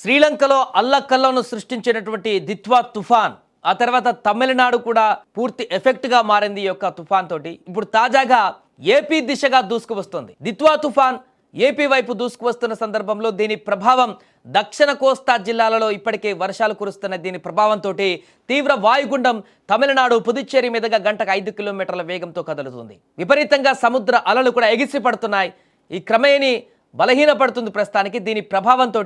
శ్రీలంకలో అల్లకల్లను సృష్టించినటువంటి దిత్వా తుఫాన్ ఆ తర్వాత తమిళనాడు కూడా పూర్తి ఎఫెక్ట్గా మారింది ఈ యొక్క తుఫాన్ తోటి. ఇప్పుడు తాజాగా ఏపీ దిశగా దూసుకువస్తుంది. దిత్వా తుఫాన్ ఏపీ వైపు దూసుకువస్తున్న సందర్భంలో దీని ప్రభావం దక్షిణ కోస్తా జిల్లాలలో ఇప్పటికే వర్షాలు కురుస్తున్న దీని ప్రభావంతో తీవ్ర వాయుగుండం తమిళనాడు పుదుచ్చేరి మీదుగా గంటకు ఐదు కిలోమీటర్ల వేగంతో కదులుతుంది. విపరీతంగా సముద్ర అలలు కూడా ఎగిసి పడుతున్నాయి ఈ క్రమేణి బలహీనపడుతుంది ప్రస్తుతానికి. దీని ప్రభావంతో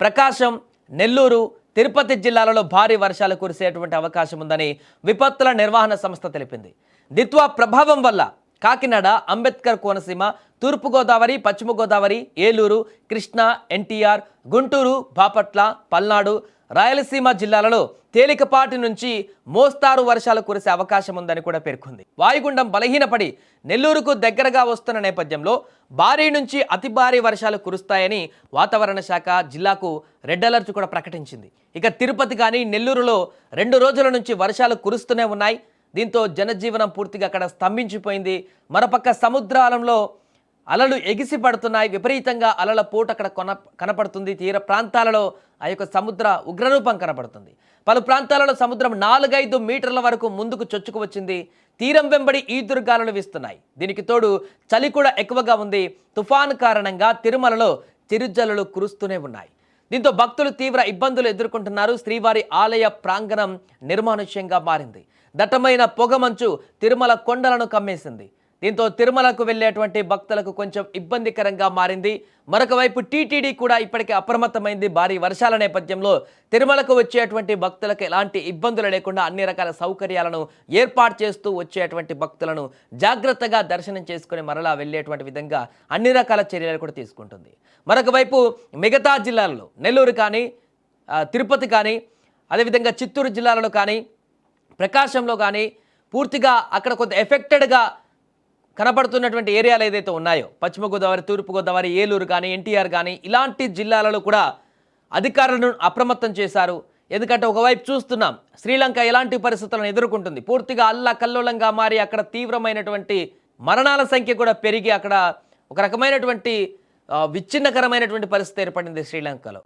ప్రకాశం నెల్లూరు తిరుపతి జిల్లాలలో భారీ వర్షాలు కురిసేటువంటి అవకాశం ఉందని విపత్తుల నిర్వహణ సంస్థ తెలిపింది. దిత్వా ప్రభావం వల్ల కాకినాడ అంబేద్కర్ కోనసీమ తూర్పుగోదావరి పశ్చిమ గోదావరి ఏలూరు కృష్ణా ఎన్టీఆర్ గుంటూరు బాపట్ల పల్నాడు రాయలసీమ జిల్లాలలో తేలికపాటి నుంచి మోస్తారు వర్షాలు కురిసే అవకాశం ఉందని కూడా పేర్కొంది. వాయుగుండం బలహీనపడి నెల్లూరుకు దగ్గరగా వస్తున్న నేపథ్యంలో భారీ నుంచి అతి భారీ వర్షాలు కురుస్తాయని వాతావరణ శాఖ జిల్లాకు రెడ్ అలర్ట్ కూడా ప్రకటించింది. ఇక తిరుపతి కానీ నెల్లూరులో రెండు రోజుల నుంచి వర్షాలు కురుస్తూనే ఉన్నాయి. దీంతో జనజీవనం పూర్తిగా అక్కడ స్తంభించిపోయింది. మరోపక్క సముద్రాలంలో అలలు ఎగిసి పడుతున్నాయి. విపరీతంగా అలల పోటు అక్కడ కొన కనపడుతుంది. తీర ప్రాంతాలలో ఆ యొక్క సముద్ర ఉగ్రరూపం కనపడుతుంది. పలు ప్రాంతాలలో సముద్రం నాలుగైదు మీటర్ల వరకు ముందుకు చొచ్చుకు వచ్చింది. తీరం వెంబడి ఈదురుగాలులు వీస్తున్నాయి. దీనికి తోడు చలి కూడా ఎక్కువగా ఉంది. తుఫాను కారణంగా తిరుమలలో చిరుజల్లులు కురుస్తూనే ఉన్నాయి. దీంతో భక్తులు తీవ్ర ఇబ్బందులు ఎదుర్కొంటున్నారు. శ్రీవారి ఆలయ ప్రాంగణం నిర్మానుష్యంగా మారింది. దట్టమైన పొగమంచు తిరుమల కొండలను కమ్మేసింది. దీంతో తిరుమలకు వెళ్ళేటువంటి భక్తులకు కొంచెం ఇబ్బందికరంగా మారింది. మరొక వైపు టీటీడీ కూడా ఇప్పటికే అప్రమత్తమైంది. భారీ వర్షాల నేపథ్యంలో తిరుమలకు వచ్చేటువంటి భక్తులకు ఎలాంటి ఇబ్బందులు లేకుండా అన్ని రకాల సౌకర్యాలను ఏర్పాటు చేస్తూ వచ్చేటువంటి భక్తులను జాగ్రత్తగా దర్శనం చేసుకుని మరలా వెళ్ళేటువంటి విధంగా అన్ని రకాల చర్యలు కూడా తీసుకుంటుంది. మరొక వైపు మిగతా జిల్లాలలో నెల్లూరు కానీ తిరుపతి కానీ అదేవిధంగా చిత్తూరు జిల్లాలలో కానీ ప్రకాశంలో కానీ పూర్తిగా అక్కడ కొంత ఎఫెక్టెడ్గా కనపడుతున్నటువంటి ఏరియాలు ఏదైతే ఉన్నాయో పశ్చిమ గోదావరి తూర్పు గోదావరి ఏలూరు కానీ ఎన్టీఆర్ కానీ ఇలాంటి జిల్లాలలో కూడా అధికారులను అప్రమత్తం చేశారు. ఎందుకంటే ఒకవైపు చూస్తున్నాం శ్రీలంక ఎలాంటి పరిస్థితులను ఎదుర్కొంటుంది. పూర్తిగా అల్లా కల్లోలంగా మారి అక్కడ తీవ్రమైనటువంటి మరణాల సంఖ్య కూడా పెరిగి అక్కడ ఒక రకమైనటువంటి విచ్ఛిన్నకరమైనటువంటి పరిస్థితి ఏర్పడింది శ్రీలంకలో.